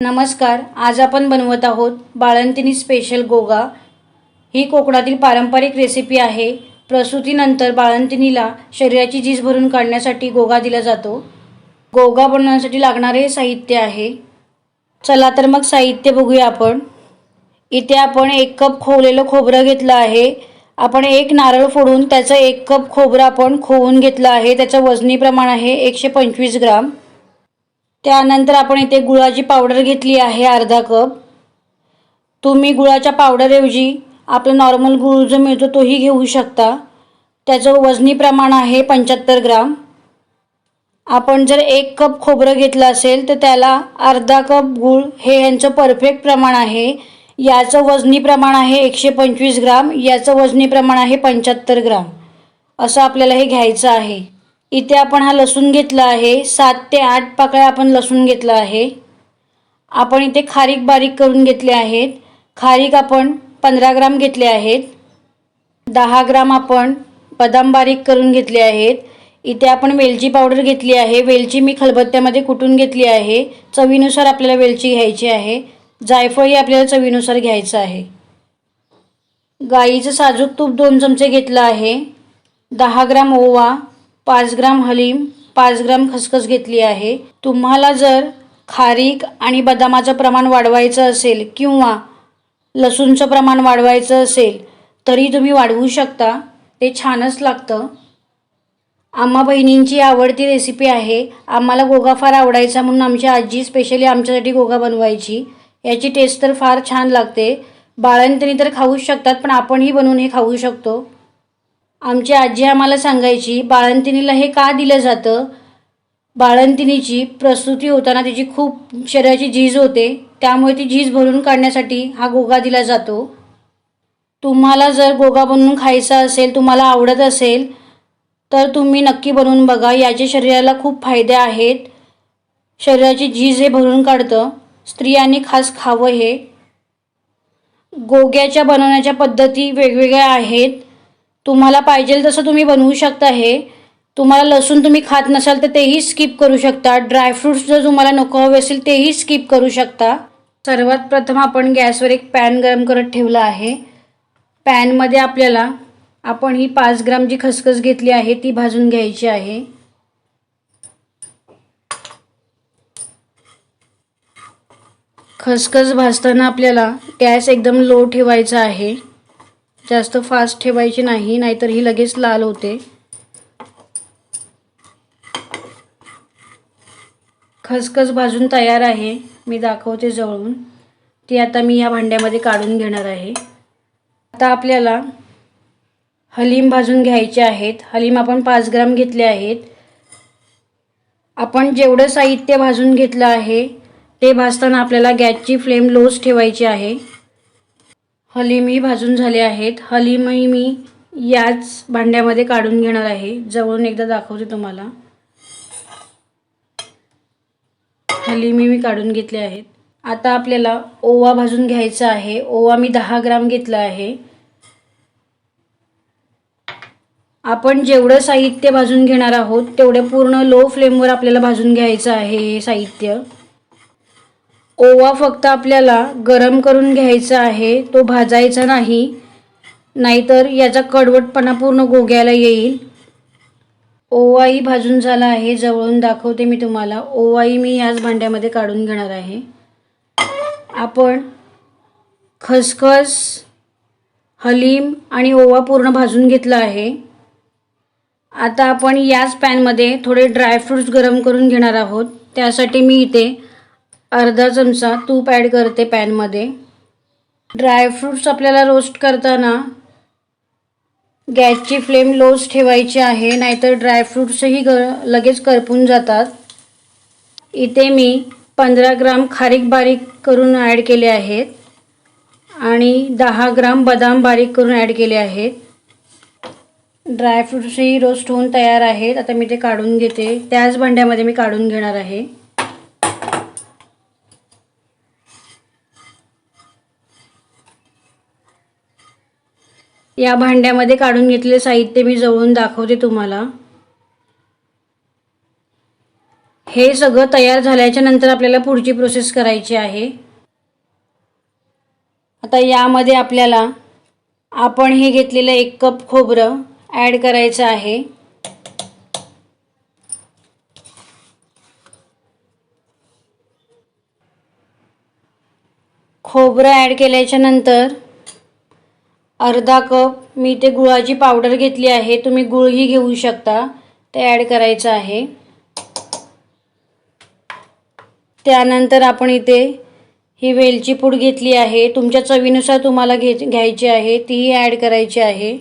नमस्कार आज आपण बनवत आहोत बाळंतिनी स्पेशल गोगा. ही कोकणातील पारंपरिक रेसिपी आहे. प्रसूतीनंतर बाळंतिनीला शरीराची झीज भरून काढण्यासाठी गोगा दिला जातो. गोगा बनवण्यासाठी लागणारे साहित्य आहे. चला तर मग साहित्य बघूया आपण. इथे आपण एक कप खोवलेलं खोबरं घेतलं आहे. आपण एक नारळ फोडून त्याचं एक कप खोबरं आपण खोवून घेतलं आहे. त्याचं वजनी प्रमाण आहे एकशे पंचवीस ग्राम. त्यानंतर आपण इथे गुळाची पावडर घेतली आहे अर्धा कप. तुम्ही गुळाच्या पावडरऐवजी आपला नॉर्मल गुळ जो मिळतो तोही घेऊ शकता. त्याचं वजनी प्रमाण आहे पंच्याहत्तर ग्राम. आपण जर एक कप खोबरं घेतलं असेल तर त्याला अर्धा कप गूळ हे यांचं परफेक्ट प्रमाण आहे. याचं वजनी प्रमाण आहे एकशे पंचवीस ग्राम याचं वजनी प्रमाण आहे पंच्याहत्तर ग्राम. असं आपल्याला हे घ्यायचं आहे. इथे आपण हा लसूण घेतला आहे. सात ते आठ पाकळ्या आपण लसूण घेतला आहे. आपण इथे खारीक बारीक करून घेतले आहेत. खारीक आपण पंधरा ग्राम घेतले आहेत. दहा ग्राम आपण बदाम बारीक करून घेतले आहेत. इथे आपण वेलची पावडर घेतली आहे. वेलची मी खलबत्त्यामध्ये कुटून घेतली आहे. चवीनुसार आपल्याला वेलची घ्यायची आहे. जायफळही आपल्याला चवीनुसार घ्यायचं आहे. गाईचं साजूक तूप दोन चमचे घेतलं आहे. दहा ग्राम ओवा पाच ग्राम हलीम पाच ग्राम खसखस घेतली आहे. तुम्हाला जर खारीक आणि बदामाचं प्रमाण वाढवायचं असेल किंवा लसूणचं प्रमाण वाढवायचं असेल तरी तुम्ही वाढवू शकता. ते छानच लागतं. आम्हा बहिणींची आवडती रेसिपी आहे. आम्हाला गोगा फार आवडायचा म्हणून आमची आजी स्पेशली आमच्यासाठी गोगा बनवायची. याची टेस्ट तर फार छान लागते. बाळंतणी तर खाऊच शकतात पण आपणही बनवून हे खाऊ शकतो. आमची आजी आम्हाला सांगायची बाळंतिणीला हे का दिलं जातं? बाळंतिणीची प्रसूती होताना तिची खूप शरीराची झीज होते. त्यामुळे ती झीज भरून काढण्यासाठी हा गोगा दिला जातो. तुम्हाला जर गोगा बनवून खायचा असेल तुम्हाला आवडत असेल तर तुम्ही नक्की बनवून बघा. याचे शरीराला खूप फायदे आहेत. शरीराची झीज हे भरून काढतं. स्त्रियांनी खास खावं हे. गोग्याच्या बनवण्याच्या पद्धती वेगवेगळ्या आहेत. तुम्हाला पाहिजे तसं तुम्ही बनवू शकता हे. तुम्हाला लसूण तुम्ही खात नसाल तर तेही स्किप करू शकता. ड्रायफ्रूट्स जर तुम्हाला नको हवे असेल तेही स्किप करू शकता. सर्वात प्रथम आपण गॅसवर एक पॅन गरम करत ठेवला आहे. पॅनमध्ये आपल्याला आपण ही पाच ग्राम जी खसखस घेतली आहे ती भाजून घ्यायची आहे. खसखस भाजताना आपल्याला गॅस एकदम लो ठेवायचा आहे. जास्त फास्ट ठेवायची नाही नाहीतर ही लगेच लाल होते. खसखस भाजून तयार आहे. मी दाखवते जवळून. ती आता मी या भांड्यामध्ये काढून घेणार आहे. आता आपल्याला हलीम भाजून घ्यायचे आहेत. हलीम आपण पाच ग्राम घेतले आहेत. आपण जेवढं साहित्य भाजून घेतलं आहे ते भाजताना आपल्याला गॅसची फ्लेम लोच ठेवायची आहे. हलीमही भाजून झाले आहेत. हलीमही मी याच भांड्यामध्ये काढून घेणार आहे. जवळून एकदा दाखवते तुम्हाला. हलीमी मी काढून घेतले आहेत. आता आपल्याला ओवा भाजून घ्यायचा आहे. ओवा मी दहा ग्राम घेतला आहे. आपण जेवढं साहित्य भाजून घेणार आहोत तेवढं पूर्ण लो फ्लेमवर आपल्याला भाजून घ्यायचं आहे हे साहित्य. ओवा फक्त आपल्याला गरम करून घ्यायचा आहे तो भाजायचा नाही नाहीतर याचा कडवटपणा पूर्ण गोग्याला येईल. ओवाही भाजून झाला आहे जवळून दाखवते मी तुम्हाला. ओवाही मी याच भांड्यामध्ये काढून घेणार आहे. आपण खसखस हलीम आणि ओवा पूर्ण भाजून घेतला आहे. आता आपण याच पॅनमध्ये थोडे ड्रायफ्रूट्स गरम करून घेणार आहोत. त्यासाठी मी इथे अर्धा चमचा तूप ॲड करते पॅनमध्ये ड्रायफ्रूट्स आपल्याला रोस्ट करताना गॅसची फ्लेम लोच ठेवायची आहे नाहीतर ड्रायफ्रूट्सही ग लगेच करपून जातात. इथे मी पंधरा ग्राम खारीक बारीक करून ॲड केले आहेत आणि दहा ग्राम बदाम बारीक करून ॲड केले आहेत. ड्रायफ्रूट्सही रोस्ट होऊन तयार आहेत. आता मी ते काढून घेते. त्याच भांड्यामध्ये मी काढून घेणार आहे. या भांड्यामध्ये काढून घेतलेले साहित्य मी जवळून दाखवते तुम्हाला. हे सगळं तयार झाल्याच्यानंतर आपल्याला पुढची प्रोसेस करायची आहे. आता यामध्ये आपल्याला आपण हे घेतलेलं एक कप खोबरं ॲड करायचं आहे. खोबरं ॲड केल्याच्यानंतर अर्धा कप मी ते गुळाची पावडर घेतली आहे तुम्ही गुळही घेऊ शकता. ते ॲड करायचं आहे. त्यानंतर आपण इथे ही वेलची पूड घेतली आहे. तुमच्या चवीनुसार तुम्हाला घे घ्यायची आहे. तीही ॲड करायची आहे.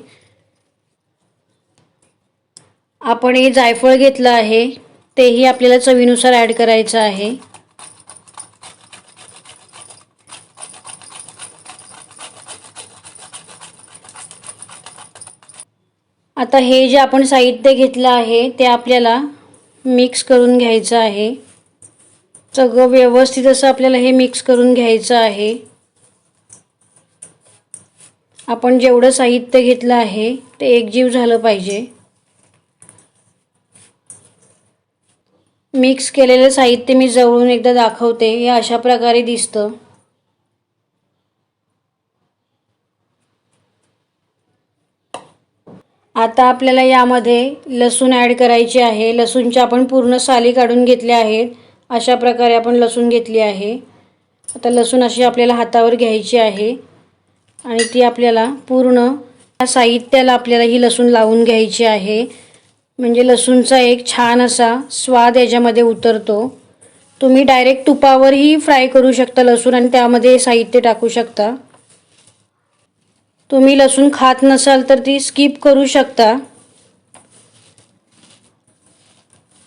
आपण हे जायफळ घेतलं आहे. तेही आपल्याला चवीनुसार ॲड करायचं आहे. आता हे जे आपण साहित्य घेतलं आहे ते आपल्याला मिक्स करून घ्यायचं आहे. सगळं व्यवस्थित असं आपल्याला हे मिक्स करून घ्यायचं आहे. आपण जेवढं साहित्य घेतलं आहे ते एकजीव झालं पाहिजे. मिक्स केलेलं साहित्य मी जवळून एकदा दाखवते हे अशा प्रकारे दिसतं. आता आपल्याला यामध्ये लसूण ॲड करायची आहे. लसूणच्या आपण पूर्ण साली काढून घेतल्या आहेत. अशा प्रकारे आपण लसूण घेतली आहे. आता लसूण अशी आपल्याला हातावर घ्यायची आहे. आणि ती आपल्याला पूर्ण या साहित्याला आपल्याला ही लसूण लावून घ्यायची आहे. म्हणजे लसूणचा एक छान असा स्वाद याच्यामध्ये उतरतो. तुम्ही डायरेक्ट तुपावरही फ्राय करू शकता लसूण आणि त्यामध्ये साहित्य टाकू शकता. तुम्ही लसूण खात नसाल तर ती स्किप करू शकता.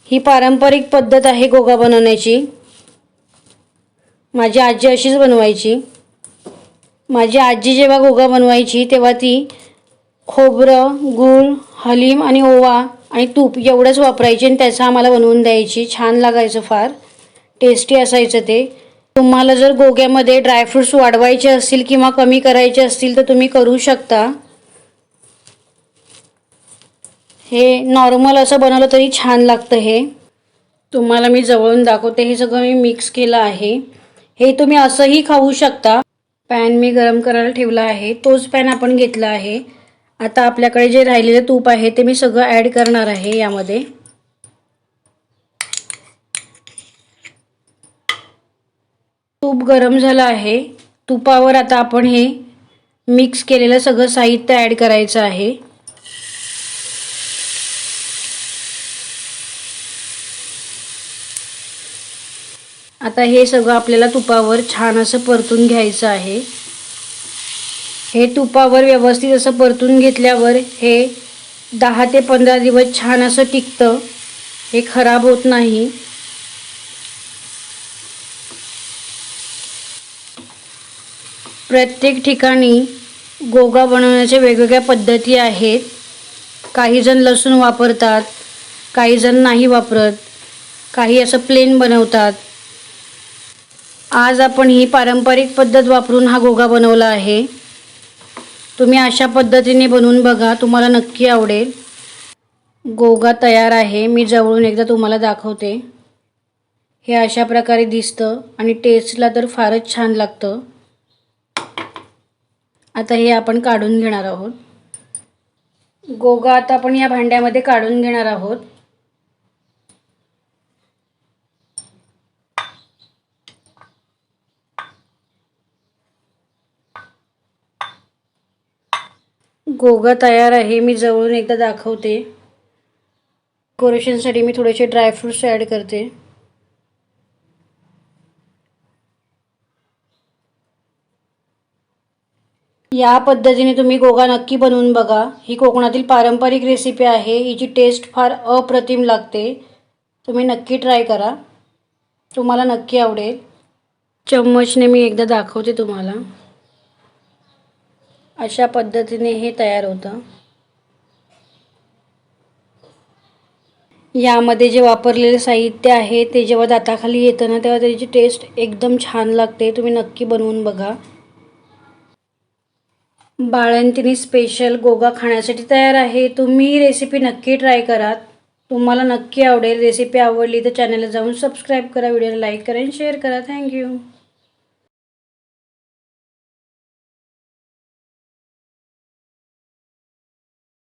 ही पारंपरिक पद्धत आहे गोगा बनवण्याची. माझी आजी अशीच बनवायची. माझी आजी जेव्हा गोगा बनवायची तेव्हा ती खोबरं गूळ हलीम आणि ओवा आणि तूप एवढंच वापरायची आणि त्याचं आम्हाला बनवून द्यायची. छान लागायचं फार. टेस्टी असायचं ते. तुम्हाला जर गोग्यामध्ये ड्रायफ्रूट्स वाढवायचे असतील किंवा कमी करायचे असतील तर तुम्ही करू शकता. हे नॉर्मल असं बनवलं तरी छान लागतं हे. तुम्हाला मी जवळून दाखवते हे सगळं मी मिक्स केलं आहे. हे तुम्ही असंही खाऊ शकता. पॅन मी गरम करायला ठेवला आहे. तोच पॅन आपण घेतला आहे. आता आपल्याकडे जे राहिलेलं तूप आहे ते मी सगळं ॲड करणार आहे यामध्ये. तूप गरम झालं आहे. तुपावर आता आपण हे मिक्स केलेलं सगळं साहित्य ॲड करायचं आहे. आता हे सगळं आपल्याला तुपावर छान असं परतून घ्यायचं आहे. हे तुपावर व्यवस्थित असं परतून घेतल्यावर हे दहा ते पंधरा दिवस छान असं टिकतं. हे खराब होत नाही. प्रत्येक ठिकाणी गोगा बनवण्याच्या वेगवेगळ्या पद्धती आहेत. काहीजण लसूण वापरतात काहीजण नाही वापरत काही असं प्लेन बनवतात. आज आपण ही पारंपरिक पद्धत वापरून हा गोगा बनवला आहे. तुम्ही अशा पद्धतीने बनवून बघा तुम्हाला नक्की आवडेल. गोगा तयार आहे मी जवळून एकदा तुम्हाला दाखवते. हे अशा प्रकारे दिसतं आणि टेस्टला तर फारच छान लागतं. आता हे आपण काढून घेणार आहोत. गोगा आता आपण या भांड्यामध्ये काढून घेणार आहोत. गोगा तयार आहे मी जवळून एकदा दाखवते. डेकोरेशनसाठी मी थोडेसे ड्रायफ्रूट्स ॲड करते. या पद्धतीने तुम्ही गोगा नक्की बनवून बघा. ही कोकणातील पारंपरिक रेसिपी आहे. हिची टेस्ट फार अप्रतिम लागते. तुम्ही नक्की ट्राय करा. तुम्हाला नक्की आवडेल. चम्मचने मी एकदा दाखवते तुम्हाला. अशा पद्धतीने हे तयार होतं. यामध्ये जे वापरलेले साहित्य आहे ते जेव्हा दाताखाली येतं ना तेव्हा त्याची टेस्ट एकदम छान लागते. तुम्ही नक्की बनवून बघा. बाळंतिनी स्पेशल गोगा खाण्यासाठी तयार आहे. तुम्ही रेसिपी नक्की ट्राय करा. तुम्हाला नक्की आवडेल. रेसिपी आवडली तर चॅनलला जाऊन सबस्क्राईब करा. व्हिडिओला लाईक करा आणि शेअर करा. थँक्यू